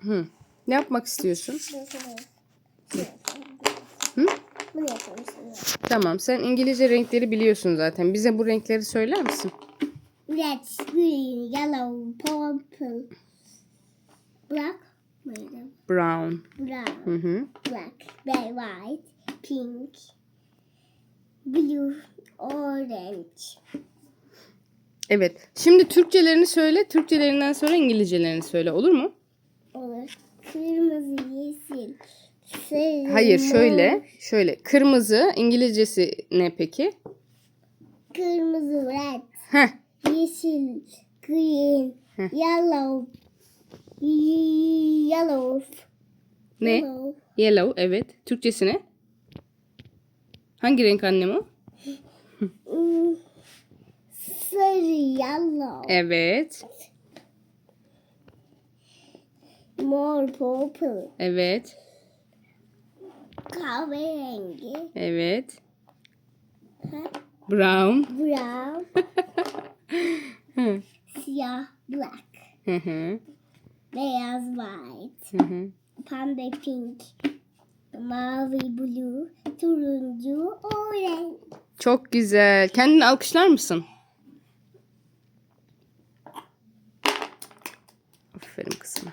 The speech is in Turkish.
Hı. Ne yapmak istiyorsun? Hı? Bunu yapalım şimdi. Tamam. Sen İngilizce renkleri biliyorsun zaten. Bize bu renkleri söyler misin? Red, green, yellow, purple, black, mıydı? Brown. Brown, Hı hı. black, red, white, pink, blue, orange. Evet. Şimdi Türkçelerini söyle. Türkçelerinden sonra İngilizcelerini söyle. Olur mu? Kırmızı, yeşil, sarı, Hayır şöyle. Şöyle. Kırmızı İngilizcesi ne peki? Kırmızı, red, Heh. yeşil, green, yellow, yellow, Ne? yellow, Yellow. Evet. Türkçesi ne? Hangi renk annem o? Hmm, sarı, yellow, Evet. Mor, purple, Evet. kahverengi, Evet. ha, Brown. brown, siyah, black, Hı hı. beyaz, white, Hı hı. pembe, pink, mavi, blue, turuncu, orange. Çok güzel. Kendini alkışlar mısın? Aferin kızım.